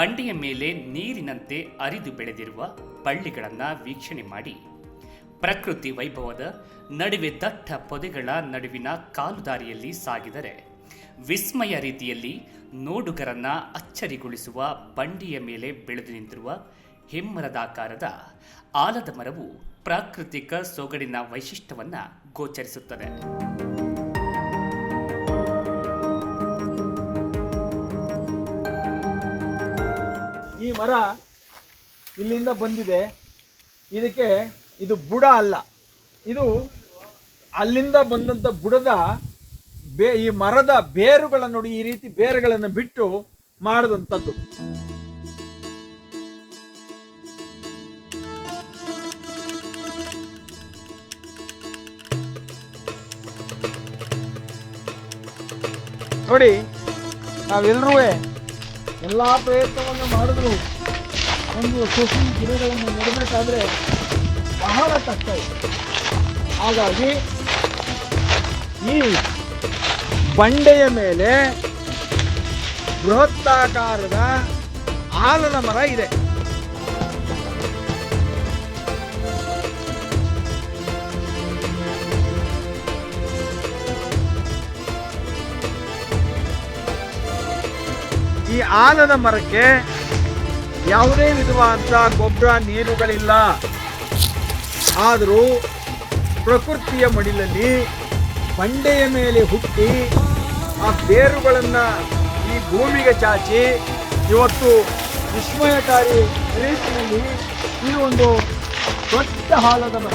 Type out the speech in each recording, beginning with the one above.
ಬಂಡೆಯ ಮೇಲೆ ನೀರಿನಂತೆ ಅರಿದು ಬೆಳೆದಿರುವ ಬಳ್ಳಿಗಳನ್ನು ವೀಕ್ಷಣೆ ಮಾಡಿ. ಪ್ರಕೃತಿ ವೈಭವದ ನಡುವೆ ದಟ್ಟ ಪೊದೆಗಳ ನಡುವಿನ ಕಾಲುದಾರಿಯಲ್ಲಿ ಸಾಗಿದರೆ, ವಿಸ್ಮಯ ರೀತಿಯಲ್ಲಿ ನೋಡುಗರನ್ನ ಅಚ್ಚರಿಗೊಳಿಸುವ ಬಂಡಿಯ ಮೇಲೆ ಬೆಳೆದು ನಿಂತಿರುವ ಹೆಮ್ಮರದಾಕಾರದ ಆಲದ ಮರವು ಪ್ರಾಕೃತಿಕ ಸೊಗಡಿನ ವೈಶಿಷ್ಟ್ಯವನ್ನು ಗೋಚರಿಸುತ್ತದೆ. ಮರ ಇಲ್ಲಿಂದ ಬಂದಿದೆ. ಇದಕ್ಕೆ ಇದು ಬುಡ ಅಲ್ಲ. ಇದು ಅಲ್ಲಿಂದ ಬಂದಂಥ ಬುಡದ ಬೇ, ಈ ಮರದ ಬೇರುಗಳನ್ನು ನೋಡಿ ಈ ರೀತಿ ಬೇರುಗಳನ್ನು ಬಿಟ್ಟು ಮಾಡಿದಂಥದ್ದು ನೋಡಿ ನಾವೆಲ್ಲರೂ ಎಲ್ಲ ಪ್ರಯತ್ನವನ್ನು ಮಾಡಿದ್ರು. ಒಂದು ಸಸಿ ಗಿಡಗಳನ್ನು ನೋಡಬೇಕಾದ್ರೆ ಬಹಳ ಕಷ್ಟ ಇದೆ. ಹಾಗಾಗಿ ಈ ಬಂಡೆಯ ಮೇಲೆ ಬೃಹತ್ತಾಕಾರದ ಆಲದ ಮರ ಇದೆ. ಈ ಆಲದ ಮರಕ್ಕೆ ಯಾವುದೇ ವಿಧವಾದಂಥ ಗೊಬ್ಬರ, ನೀರುಗಳಿಲ್ಲ. ಆದರೂ ಪ್ರಕೃತಿಯ ಮಡಿಲಲ್ಲಿ ಬಂಡೆಯ ಮೇಲೆ ಹುಟ್ಟಿ ಆ ಬೇರುಗಳನ್ನು ಈ ಭೂಮಿಗೆ ಚಾಚಿ ಇವತ್ತು ವಿಸ್ಮಯಕಾರಿ ರೀತಿಯಲ್ಲಿ ಈ ಒಂದು ದೊಡ್ಡ ಹಾಲದ ಮರ.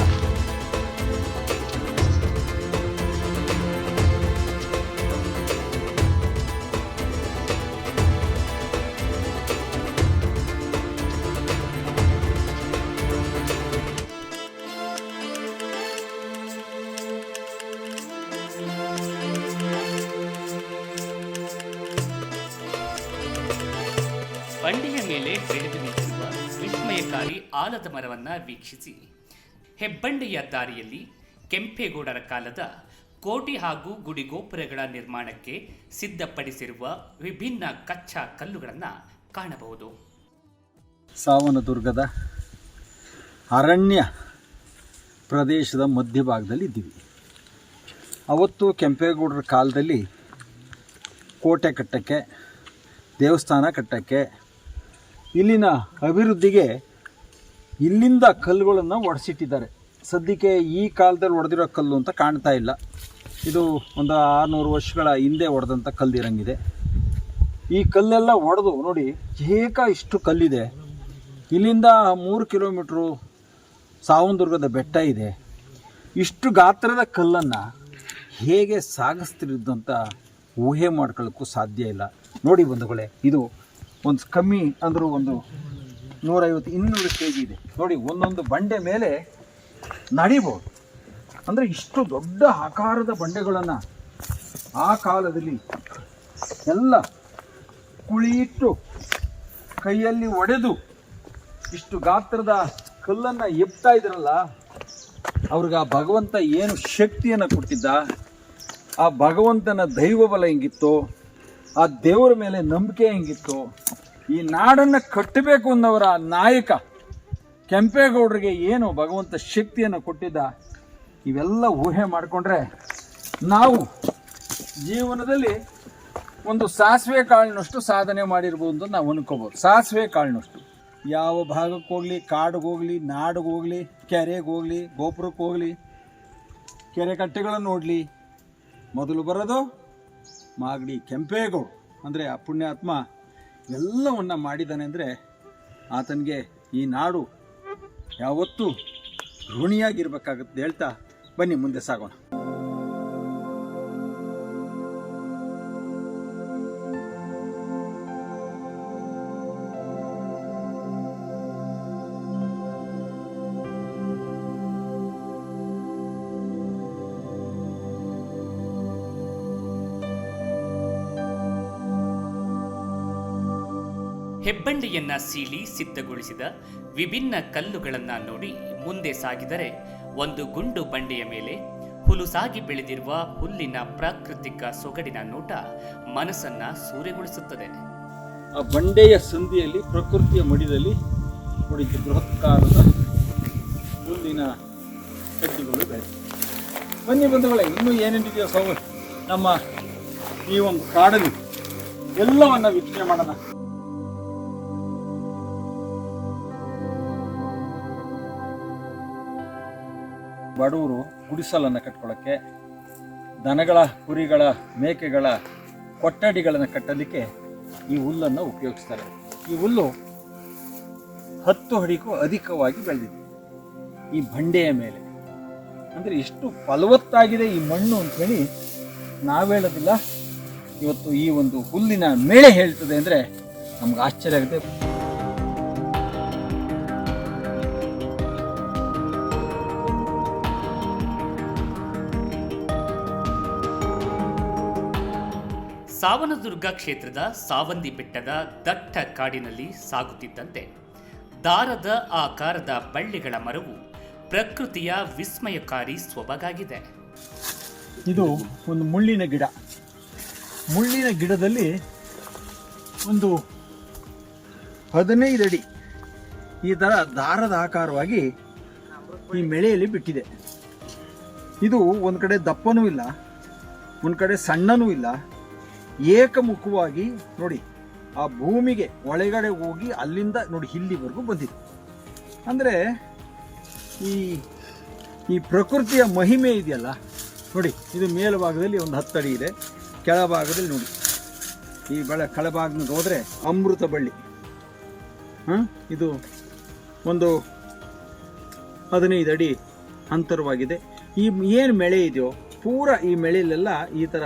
ಆಲದ ಮರವನ್ನು ವೀಕ್ಷಿಸಿ. ಹೆಬ್ಬಂಡೆಯ ದಾರಿಯಲ್ಲಿ ಕೆಂಪೇಗೌಡರ ಕಾಲದ ಕೋಟಿ ಹಾಗೂ ಗುಡಿಗೋಪುರಗಳ ನಿರ್ಮಾಣಕ್ಕೆ ಸಿದ್ಧಪಡಿಸಿರುವ ವಿಭಿನ್ನ ಕಚ್ಚಾ ಕಲ್ಲುಗಳನ್ನು ಕಾಣಬಹುದು. ಸಾವನದುರ್ಗದ ಅರಣ್ಯ ಪ್ರದೇಶದ ಮಧ್ಯಭಾಗದಲ್ಲಿ ಇದ್ದೀವಿ ಅವತ್ತು ಕೆಂಪೇಗೌಡರ ಕಾಲದಲ್ಲಿ ಕೋಟೆ ಕಟ್ಟಕ್ಕೆ, ದೇವಸ್ಥಾನ ಕಟ್ಟಕ್ಕೆ, ಇಲ್ಲಿನ ಅಭಿವೃದ್ಧಿಗೆ ಇಲ್ಲಿಂದ ಕಲ್ಲುಗಳನ್ನು ಒಡೆಸಿಟ್ಟಿದ್ದಾರೆ. ಸದ್ಯಕ್ಕೆ ಈ ಕಾಲದಲ್ಲಿ ಹೊಡೆದಿರೋ ಕಲ್ಲು ಅಂತ ಕಾಣ್ತಾ ಇಲ್ಲ. ಇದು ಒಂದು ಆರುನೂರು ವರ್ಷಗಳ ಹಿಂದೆ ಹೊಡೆದಂಥ ಕಲ್ದಿರಂಗಿದೆ ಈ ಕಲ್ಲೆಲ್ಲ ಒಡೆದು ನೋಡಿ, ಏಕ ಇಷ್ಟು ಕಲ್ಲಿದೆ. ಇಲ್ಲಿಂದ ಮೂರು ಕಿಲೋಮೀಟ್ರು ಸಾವಂದುರ್ಗದ ಬೆಟ್ಟ ಇದೆ. ಇಷ್ಟು ಗಾತ್ರದ ಕಲ್ಲನ್ನು ಹೇಗೆ ಸಾಗಿಸ್ತಿರೋದಂತ ಊಹೆ ಮಾಡ್ಕೊಳ್ಳೋಕ್ಕೂ ಸಾಧ್ಯ ಇಲ್ಲ. ನೋಡಿ ಬಂಧುಗಳೇ, ಇದು ಒಂದು ಕಮ್ಮಿ ಅಂದರೂ ಒಂದು ನೂರೈವತ್ತು, ಇನ್ನೂರು ಕೆ ಜಿ ಇದೆ. ನೋಡಿ, ಒಂದೊಂದು ಬಂಡೆ ಮೇಲೆ ನಡಿಬೋದು. ಅಂದರೆ ಇಷ್ಟು ದೊಡ್ಡ ಆಕಾರದ ಬಂಡೆಗಳನ್ನು ಆ ಕಾಲದಲ್ಲಿ ಎಲ್ಲ ಕುಳಿಯಿಟ್ಟು ಕೈಯಲ್ಲಿ ಒಡೆದು ಇಷ್ಟು ಗಾತ್ರದ ಕಲ್ಲನ್ನು ಎಪ್ತಾ ಇದ್ರಲ್ಲ, ಅವ್ರಿಗೆ ಆ ಭಗವಂತ ಏನು ಶಕ್ತಿಯನ್ನು ಕೊಟ್ಟಿದ್ದ ಆ ಭಗವಂತನ ದೈವ ಬಲ ಹೆಂಗಿತ್ತು, ಆ ದೇವರ ಮೇಲೆ ನಂಬಿಕೆ ಹೆಂಗಿತ್ತು ಈ ನಾಡನ್ನು ಕಟ್ಟಬೇಕು ಅನ್ನೋರ ನಾಯಕ ಕೆಂಪೇಗೌಡರಿಗೆ ಏನು ಭಗವಂತ ಶಕ್ತಿಯನ್ನು ಕೊಟ್ಟಿದ್ದ, ಇವೆಲ್ಲ ಊಹೆ ಮಾಡಿಕೊಂಡ್ರೆ ನಾವು ಜೀವನದಲ್ಲಿ ಒಂದು ಸಾಸಿವೆ ಕಾಳಿನಷ್ಟು ಸಾಧನೆ ಮಾಡಿರ್ಬೋದು ಅಂತ ನಾವು ಅನ್ಕೋಬೋದು. ಸಾಸಿವೆ ಕಾಳಿನಷ್ಟು. ಯಾವ ಭಾಗಕ್ಕೆ ಹೋಗಲಿ, ಕಾಡಿಗೆ ಹೋಗಲಿ, ನಾಡಿಗೆ ಹೋಗಲಿ, ಕೆರೆಗೆ ಹೋಗಲಿ, ಗೋಪುರಕ್ಕೆ ಹೋಗಲಿ, ಕೆರೆ ಕಟ್ಟೆಗಳನ್ನು ನೋಡಲಿ. ಮೊದಲು ಬರೋದು ಮಾಗಡಿ ಕೆಂಪೇಗೌಡ. ಅಂದರೆ ಆ ಪುಣ್ಯಾತ್ಮ ಎಲ್ಲವನ್ನ ಮಾಡಿದ್ದಾನೆ ಅಂದರೆ ಆತನಿಗೆ ಈ ನಾಡು ಯಾವತ್ತೂ ಋಣಿಯಾಗಿರ್ಬೇಕಾಗತ್ತೆ ಹೇಳ್ತಾ ಬನ್ನಿ ಮುಂದೆ ಸಾಗೋಣ. ಹೆಬ್ಬಂಡೆಯನ್ನ ಸೀಳಿ ಸಿದ್ಧಗೊಳಿಸಿದ ವಿಭಿನ್ನ ಕಲ್ಲುಗಳನ್ನ ನೋಡಿ ಮುಂದೆ ಸಾಗಿದರೆ ಒಂದು ಗುಂಡು ಬಂಡೆಯ ಮೇಲೆ ಹುಲುಸಾಗಿ ಬೆಳೆದಿರುವ ಹುಲ್ಲಿನ ಪ್ರಾಕೃತಿಕ ಸೊಗಡಿನ ನೋಟ ಮನಸ್ಸನ್ನ ಸೂರೆಗೊಳಿಸುತ್ತದೆ. ಆ ಬಂಡೆಯ ಸಂಧಿಯಲ್ಲಿ ಪ್ರಕೃತಿಯ ಮಡಿದಲ್ಲಿ ನೋಡಿದ್ದು ಬೃಹತ್ಕಾರದ ಹುಲ್ಲಿನ ಬೆಳೆ ಬನ್ನಿ ಬಂಧುಗಳೇ, ಇನ್ನೂ ಏನೇನಿದೆಯೋ ಸೌ ನಮ್ಮ ಈ ಒಂದು ಕಾಡಲ್ಲಿ ಎಲ್ಲವನ್ನ ವೀಕ್ಷಣೆ ಮಾಡೋಣ. ಬಡವರು ಗುಡಿಸಲನ್ನು ಕಟ್ಕೊಳ್ಳೋಕ್ಕೆ ದನಗಳ, ಕುರಿಗಳ, ಮೇಕೆಗಳ ಕೊಠಡಿಗಳನ್ನು ಕಟ್ಟಲಿಕ್ಕೆ ಈ ಹುಲ್ಲನ್ನು ಉಪಯೋಗಿಸ್ತಾರೆ. ಈ ಹುಲ್ಲು ಹತ್ತು ಅಡಿಗೂ ಅಧಿಕವಾಗಿ ಬೆಳೆದಿದೆ. ಈ ಬಂಡೆಯ ಮೇಲೆ. ಅಂದರೆ ಎಷ್ಟು ಫಲವತ್ತಾಗಿದೆ ಈ ಮಣ್ಣು ಅಂಥೇಳಿ ನಾವೇಳೋದಿಲ್ಲ ಇವತ್ತು ಈ ಒಂದು ಹುಲ್ಲಿನ ಮೇಳೆ ಹೇಳ್ತದೆ ಅಂದರೆ ನಮ್ಗೆ ಆಶ್ಚರ್ಯ ಆಗುತ್ತೆ. ಸಾವನದುರ್ಗ ಕ್ಷೇತ್ರದ ಸಾವಂದಿ ಬೆಟ್ಟದ ದಟ್ಟ ಕಾಡಿನಲ್ಲಿ ಸಾಗುತ್ತಿದ್ದಂತೆ ದಾರದ ಆಕಾರದ ಬಳ್ಳಿಗಳ ಮರವು ಪ್ರಕೃತಿಯ ವಿಸ್ಮಯಕಾರಿ ಸೊಬಗಾಗಿದೆ ಇದು ಒಂದು ಮುಳ್ಳಿನ ಗಿಡ. ಮುಳ್ಳಿನ ಗಿಡದಲ್ಲಿ ಒಂದು ಹದಿನೈದು ಅಡಿ ಈ ಥರ ದಾರದ ಆಕಾರವಾಗಿ ಈ ಮೆಳೆಯಲ್ಲಿ ಬಿಟ್ಟಿದೆ. ಇದು ಒಂದು ಕಡೆ ದಪ್ಪನೂ ಇಲ್ಲ, ಒಂದು ಕಡೆ ಸಣ್ಣನೂ ಇಲ್ಲ. ಏಕಮುಖವಾಗಿ ನೋಡಿ, ಆ ಭೂಮಿಗೆ ಒಳಗಡೆ ಹೋಗಿ ಅಲ್ಲಿಂದ ನೋಡಿ ಇಲ್ಲಿವರೆಗೂ ಬಂದಿದೆ. ಅಂದರೆ ಈ ಈ ಪ್ರಕೃತಿಯ ಮಹಿಮೆ ಇದೆಯಲ್ಲ, ನೋಡಿ, ಇದು ಮೇಲ್ಭಾಗದಲ್ಲಿ ಒಂದು ಹತ್ತು ಅಡಿ ಇದೆ, ಕೆಳಭಾಗದಲ್ಲಿ ನೋಡಿ. ಈ ಬೆಳೆ ಕೆಳಭಾಗದಿಂದ ಹೋದರೆ ಅಮೃತ ಬಳ್ಳಿ. ಹಾಂ? ಇದು ಒಂದು ಹದಿನೈದು ಅಡಿ ಅಂತರವಾಗಿದೆ. ಈ, ಏನು ಮಳೆ ಇದೆಯೋ, ಪೂರ ಈ ಮಳೆಯಲ್ಲೆಲ್ಲ ಈ ಥರ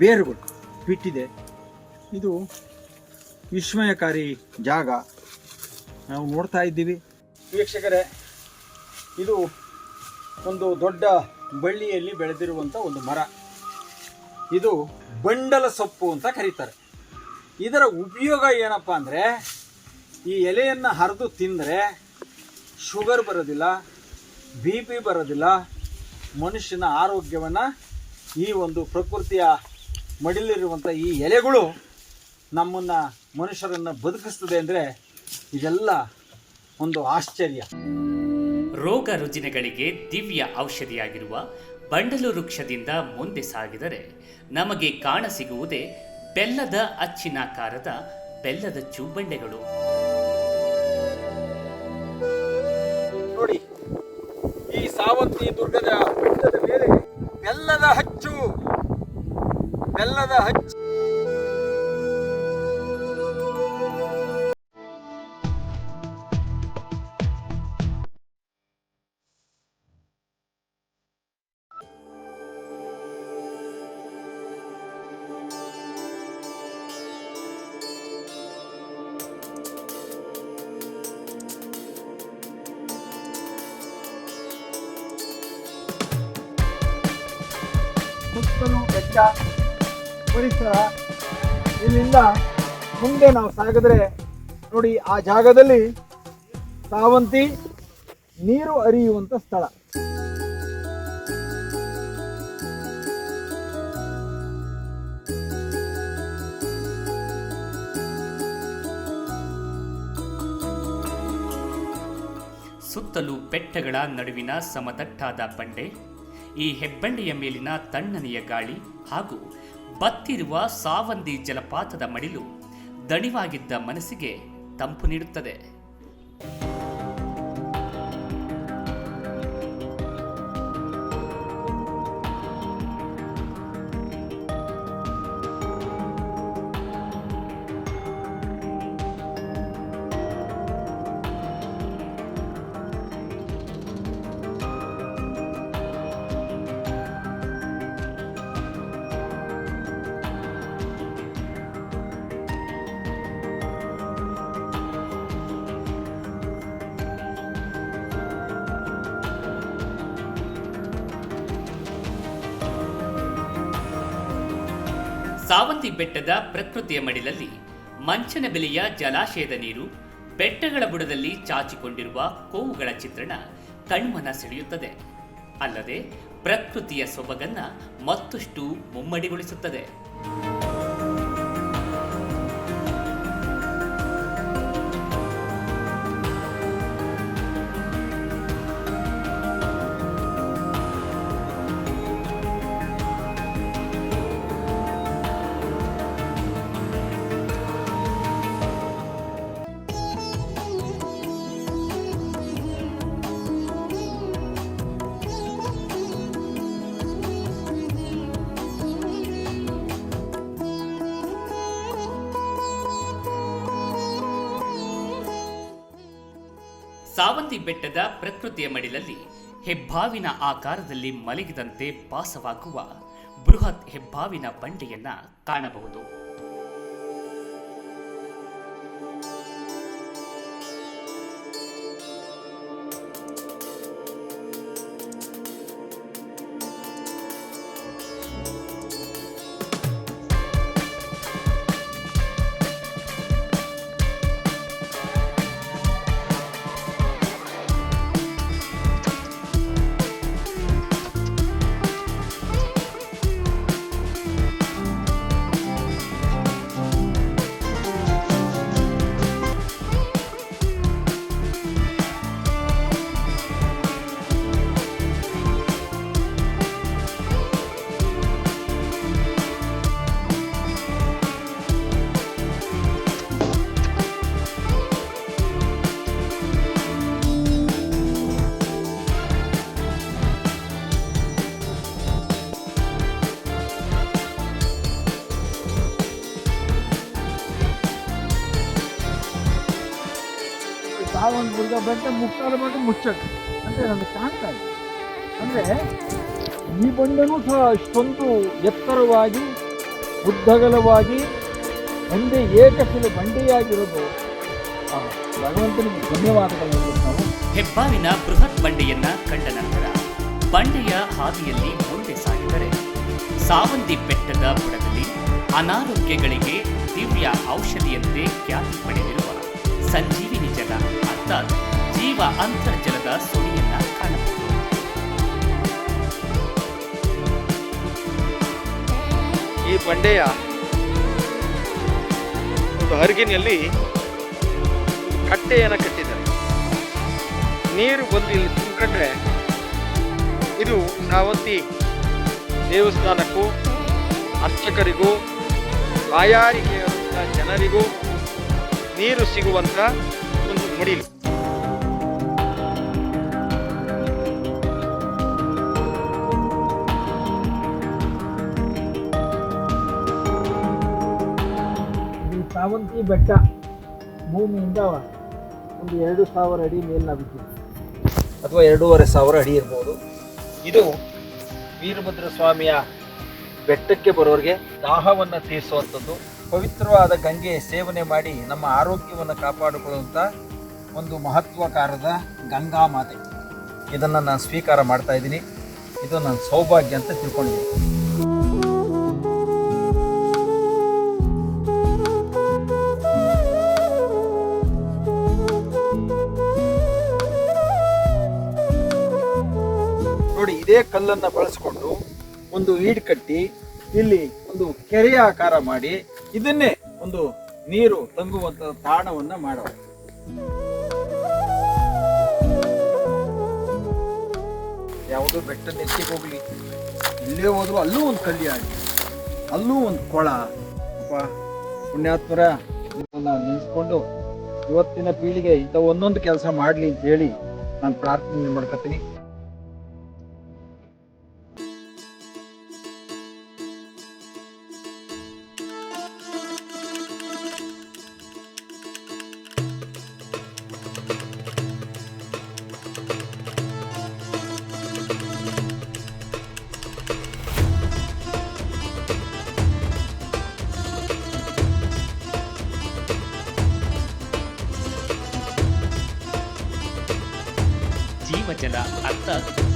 ಬೇರುಗಳು ಬಿಟ್ಟಿದೆ. ಇದು ವಿಸ್ಮಯಕಾರಿ ಜಾಗ. ನಾವು ನೋಡ್ತಾ ಇದ್ದೀವಿ. ವೀಕ್ಷಕರೇ, ಇದು ಒಂದು ದೊಡ್ಡ ಬಳ್ಳಿಯಲ್ಲಿ ಬೆಳೆದಿರುವಂಥ ಒಂದು ಮರ. ಇದು ಬಂಡಲ ಸೊಪ್ಪು ಅಂತ ಕರೀತಾರೆ. ಇದರ ಉಪಯೋಗ ಏನಪ್ಪ ಅಂದರೆ, ಈ ಎಲೆಯನ್ನು ಹರಿದು ತಿಂದರೆ ಶುಗರ್ ಬರೋದಿಲ್ಲ, ಬಿ ಪಿ ಬರೋದಿಲ್ಲ, ಮನುಷ್ಯನ ಆರೋಗ್ಯವನ್ನು ಈ ಒಂದು ಪ್ರಕೃತಿಯ ಮಡಿಲಿರುವಂಥ ಈ ಎಲೆಗಳು ನಮ್ಮನ್ನು ಮನುಷ್ಯರನ್ನು ಬದುಕಿಸ್ತದೆ ಅಂದರೆ ಇದೆಲ್ಲ ಒಂದು ಆಶ್ಚರ್ಯ. ರೋಗ ರುಜಿನಗಳಿಗೆ ದಿವ್ಯ ಔಷಧಿಯಾಗಿರುವ ಬಂಡಲು ವೃಕ್ಷದಿಂದ ಮುಂದೆ ಸಾಗಿದರೆ ನಮಗೆ ಕಾಣಸಿಗುವುದೇ ಬೆಲ್ಲದ ಅಚ್ಚಿನಾಕಾರದ ಬೆಲ್ಲದ ಚೂಬಂಡೆಗಳು. ನೋಡಿ ಈ ಸಾವಂತಿ ದುರ್ಗದ ಬೆಲ್ಲದ ಹಚ್ಚು ಬೆಲ್ಲದ ಹಚ್ಚು. ಬೆಟ್ಟ ಪರಿಸರ ಇಲ್ಲಿಂದ ಮುಂದೆ ನಾವು ಸಾಗಿದ್ರೆ ನೋಡಿ ಆ ಜಾಗದಲ್ಲಿ ಸಾವಂತಿ ನೀರು ಹರಿಯುವಂಥ ಸ್ಥಳ. ಸುತ್ತಲೂ ಬೆಟ್ಟಗಳ ನಡುವಿನ ಸಮತಟ್ಟಾದ ಬಂಡೆ ಈ ಹೆಬ್ಬಂಡಿಯ ಮೇಲಿನ ತಣ್ಣನೆಯ ಗಾಳಿ ಹಾಗೂ ಬತ್ತಿರುವ ಸಾವಂದಿ ಜಲಪಾತದ ಮಡಿಲು ದಣಿವಾಗಿದ್ದ ಮನಸ್ಸಿಗೆ ತಂಪು ನೀಡುತ್ತದೆ. ಸಾವಂತಿ ಬೆಟ್ಟದ ಪ್ರಕೃತಿಯ ಮಡಿಲಲ್ಲಿ ಮಂಚನ ಬೆಲೆಯ ಜಲಾಶಯದ ನೀರು ಬೆಟ್ಟಗಳ ಬುಡದಲ್ಲಿ ಚಾಚಿಕೊಂಡಿರುವ ಕೋವುಗಳ ಚಿತ್ರಣ ಕಣ್ಮನ ಸೆಳೆಯುತ್ತದೆ. ಅಲ್ಲದೆ ಪ್ರಕೃತಿಯ ಸೊಬಗನ್ನ ಮತ್ತಷ್ಟು ಮುಮ್ಮಡಿಗೊಳಿಸುತ್ತದೆ. ಸಾವಂತಿ ಬೆಟ್ಟದ ಪ್ರಕೃತಿಯ ಮಡಿಲಲ್ಲಿ ಹೆಬ್ಬಾವಿನ ಆಕಾರದಲ್ಲಿ ಮಲಗಿದಂತೆ ಭಾಸವಾಗುವ ಬೃಹತ್ ಹೆಬ್ಬಾವಿನ ಬಂಡೆಯನ್ನ ಕಾಣಬಹುದು. ತಾವೊಂದು ಮುಕ್ತಾಯ ಮಾಡಿ ಮುಚ್ಚಕ್ಕೆ. ಅಂದರೆ ನನಗೆ ಕಾಣ್ತಾ ಇದೆ ಅಂದರೆ ಈ ಬಂಡೆನೂ ಸಹ ಅಷ್ಟೊಂದು ಎತ್ತರವಾಗಿ, ಉದ್ದಗಲವಾಗಿ, ಒಂದೇ ಏಕಶಿಲೆ ಬಂಡೆಯಾಗಿರೋದು ಭಗವಂತನಿಗೆ ಧನ್ಯವಾದಗಳು ಹೇಳ್ಬೇಕು ನಾವು ಹೆಬ್ಬಾವಿನ ಬೃಹತ್ ಬಂಡೆಯನ್ನ ಕಂಡ ನಂತರ ಬಂಡೆಯ ಹಾದಿಯಲ್ಲಿ ಮುಂದೆ ಸಾಗಿದರೆ ಸಾವಂತಿ ಬೆಟ್ಟದ ಬುಡದಲ್ಲಿ ಅನಾರೋಗ್ಯಗಳಿಗೆ ದಿವ್ಯ ಔಷಧಿಯಂತೆ ಖ್ಯಾತಿ ಪಡೆದಿರುವ ಸಂಜೀವಿನಿ ಜಲ, ಅರ್ಥಾತ್ ಅಂತರ್ಜಲದ ಸುಳಿಯನ್ನ ಕಾಣಬಹುದು. ಈ ಬಂಡೆಯ ಒಂದು ಹರಿಗಿನಲ್ಲಿ ಕಟ್ಟೆಯನ್ನು ಕಟ್ಟಿದ್ದಾರೆ. ನೀರು ಬಂದು ಇಲ್ಲಿ ತುಂಬಿಕೊಂಡ್ರೆ ಇದು ಸಾವಂತಿ ದೇವಸ್ಥಾನಕ್ಕೂ, ಅರ್ಚಕರಿಗೂ ಬಾಯಾರಿಕೆಯ ಜನರಿಗೂ ನೀರು ಸಿಗುವಂಥ ಒಂದು ಮಡಿಲು. ಸಾವಂತಿ ಬೆಟ್ಟ ಭೂಮಿಯಿಂದ ಒಂದು ಎರಡು ಸಾವಿರ ಅಡಿ ಮೇಲ್ನಾಗುತ್ತೆ ಅಥವಾ ಎರಡೂವರೆ ಸಾವಿರ ಅಡಿ ಇರ್ಬೋದು. ಇದು ವೀರಭದ್ರ ಸ್ವಾಮಿಯ ಬೆಟ್ಟಕ್ಕೆ ಬರೋರಿಗೆ ದಾಹವನ್ನು ತೀರಿಸುವಂಥದ್ದು. ಪವಿತ್ರವಾದ ಗಂಗೆ ಸೇವನೆ ಮಾಡಿ ನಮ್ಮ ಆರೋಗ್ಯವನ್ನು ಕಾಪಾಡಿಕೊಳ್ಳುವಂಥ ಒಂದು ಮಹತ್ವಕಾರದ ಗಂಗಾ ಮಾತೆ. ಇದನ್ನು ನಾನು ಸ್ವೀಕಾರ ಮಾಡ್ತಾ ಇದ್ದೀನಿ. ಇದು ನನ್ನ ಸೌಭಾಗ್ಯ ಅಂತ ತಿಳ್ಕೊಂಡಿದ್ದೀನಿ. ಇದೇ ಕಲ್ಲನ್ನು ಬಳಸಿಕೊಂಡು ಒಂದು ಈಡ್ ಕಟ್ಟಿ ಇಲ್ಲಿ ಒಂದು ಕೆರೆಯ ಆಕಾರ ಮಾಡಿ ಇದನ್ನೇ ಒಂದು ನೀರು ತಂಗುವಂತಹ ತಾಣವನ್ನು ಮಾಡುವ ಯಾವುದೋ ಬೆಟ್ಟ ನೆಚ್ಚಿಗೆ ಹೋಗ್ಲಿ. ಇಲ್ಲೇ ಹೋದ್ರು ಅಲ್ಲೂ ಒಂದು ಕಲ್ಯಾಣ ಅಲ್ಲೂ ಒಂದು ಕೊಳ. ಅಪ್ಪ, ಪುಣ್ಯಾತ್ಮರ ನೆನೆಸ್ಕೊಂಡು ಇವತ್ತಿನ ಪೀಳಿಗೆ ಇಂಥ ಒಂದೊಂದು ಕೆಲಸ ಮಾಡಲಿ ಅಂತ ಹೇಳಿ ನಾನು ಪ್ರಾರ್ಥನೆ ಮಾಡ್ಕೊತೀನಿ ಜೀವಜಲ ಅರ್ಥ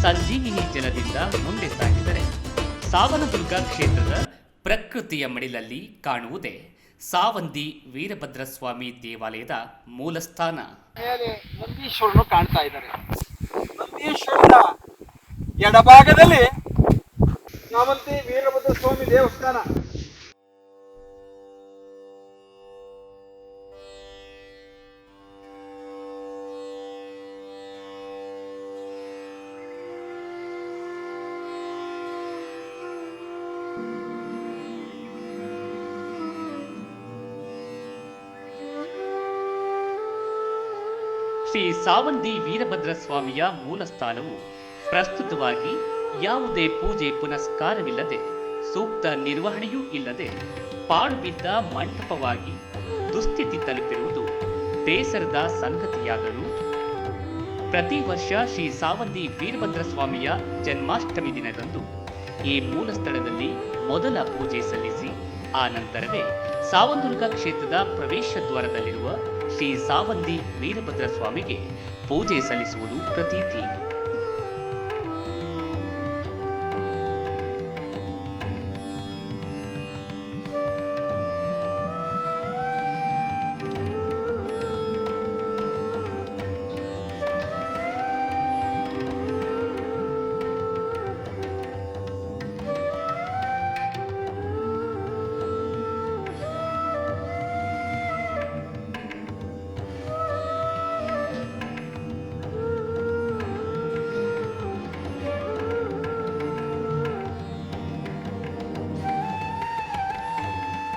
ಸಂಜೀವಿನಿ ಜಲದಿಂದ ಮುಂದೆ ಸಾಗಿದರೆ ಸಾವನದುರ್ಗ ಕ್ಷೇತ್ರದ ಪ್ರಕೃತಿಯ ಮಡಿಲಲ್ಲಿ ಕಾಣುವುದೇ ಸಾವಂದಿ ವೀರಭದ್ರಸ್ವಾಮಿ ದೇವಾಲಯದ ಮೂಲಸ್ಥಾನ. ಮೇಲೆ ನಂದೀಶ್ವರನು ಕಾಣ್ತಾ ಇದ್ದಾರೆ. ನಂದೀಶ್ವರನ ಎಡಭಾಗದಲ್ಲಿ ಸಾವಂತಿ ವೀರಭದ್ರ ಸ್ವಾಮಿ ದೇವಸ್ಥಾನ. ಶ್ರೀ ಸಾವಂದಿ ವೀರಭದ್ರ ಸ್ವಾಮಿಯ ಮೂಲ ಸ್ಥಾನವು ಪ್ರಸ್ತುತವಾಗಿ ಯಾವುದೇ ಪೂಜೆ ಪುನಸ್ಕಾರವಿಲ್ಲದೆ, ಸೂಕ್ತ ನಿರ್ವಹಣೆಯೂ ಇಲ್ಲದೆ ಪಾಡುಬಿದ್ದ ಮಂಟಪವಾಗಿ ದುಸ್ಥಿತಿ ತಲುಪಿರುವುದು ಬೇಸರದ ಸಂಗತಿಯಾದರೂ, ಪ್ರತಿ ವರ್ಷ ಶ್ರೀ ಸಾವಂದಿ ವೀರಭದ್ರ ಸ್ವಾಮಿಯ ಜನ್ಮಾಷ್ಟಮಿ ದಿನದಂದು ಈ ಮೂಲ ಸ್ಥಳದಲ್ಲಿ ಮೊದಲ ಪೂಜೆ ಸಲ್ಲಿಸಿ, ಆ ನಂತರವೇ ಸಾವಂದುರ್ಗ ಕ್ಷೇತ್ರದ ಪ್ರವೇಶ ದ್ವಾರದಲ್ಲಿರುವ ಶ್ರೀ ಸಾವಂದಿ ವೀರಭದ್ರ ಸ್ವಾಮಿಗೆ ಪೂಜೆ ಸಲ್ಲಿಸುವುದು ಪ್ರತೀತಿ.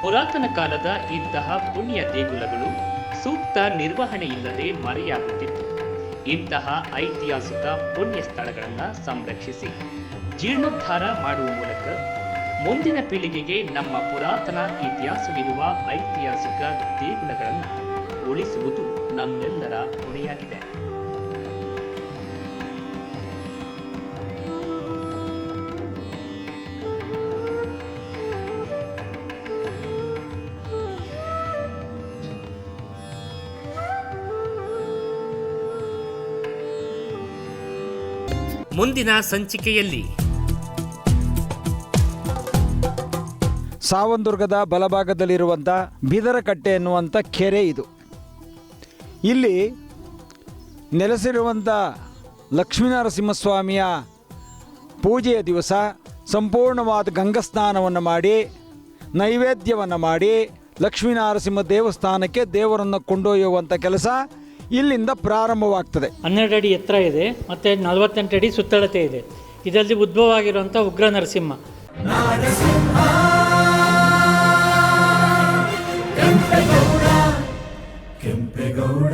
ಪುರಾತನ ಕಾಲದ ಇಂತಹ ಪುಣ್ಯ ದೇಗುಲಗಳು ಸೂಕ್ತ ನಿರ್ವಹಣೆಯಿಲ್ಲದೆ ಮರೆಯಾಗುತ್ತಿತ್ತು. ಇಂತಹ ಐತಿಹಾಸಿಕ ಪುಣ್ಯ ಸ್ಥಳಗಳನ್ನು ಸಂರಕ್ಷಿಸಿ ಜೀರ್ಣೋದ್ಧಾರ ಮಾಡುವ ಮೂಲಕ ಮುಂದಿನ ಪೀಳಿಗೆಗೆ ನಮ್ಮ ಪುರಾತನ ಇತಿಹಾಸವಿರುವ ಐತಿಹಾಸಿಕ ದೇಗುಲಗಳನ್ನು ಉಳಿಸುವುದು ನಮ್ಮೆಲ್ಲರ ಹೊಣೆಯಾಗಿದೆ. ಮುಂದಿನ ಸಂಚಿಕೆಯಲ್ಲಿ. ಸಾವಂದುರ್ಗದ ಬಲಭಾಗದಲ್ಲಿರುವಂಥ ಬಿದರಕಟ್ಟೆ ಎನ್ನುವಂಥ ಕೆರೆ ಇದು. ಇಲ್ಲಿ ನೆಲೆಸಿರುವಂಥ ಲಕ್ಷ್ಮೀನರಸಿಂಹಸ್ವಾಮಿಯ ಪೂಜೆಯ ದಿವಸ ಸಂಪೂರ್ಣವಾದ ಗಂಗಸ್ನಾನವನ್ನು ಮಾಡಿ, ನೈವೇದ್ಯವನ್ನು ಮಾಡಿ, ಲಕ್ಷ್ಮೀನರಸಿಂಹ ದೇವಸ್ಥಾನಕ್ಕೆ ದೇವರನ್ನು ಕೊಂಡೊಯ್ಯುವಂಥ ಕೆಲಸ ಇಲ್ಲಿಂದ ಪ್ರಾರಂಭವಾಗ್ತದೆ. ಹನ್ನೆರಡು ಅಡಿ ಎತ್ತರ ಇದೆ ಮತ್ತು ನಲವತ್ತೆಂಟು ಅಡಿ ಸುತ್ತಳತೆ ಇದೆ. ಇದರಲ್ಲಿ ಉದ್ಭವ ಆಗಿರುವಂಥ ಉಗ್ರ ನರಸಿಂಹ. ಕೆಂಪೇಗೌಡ.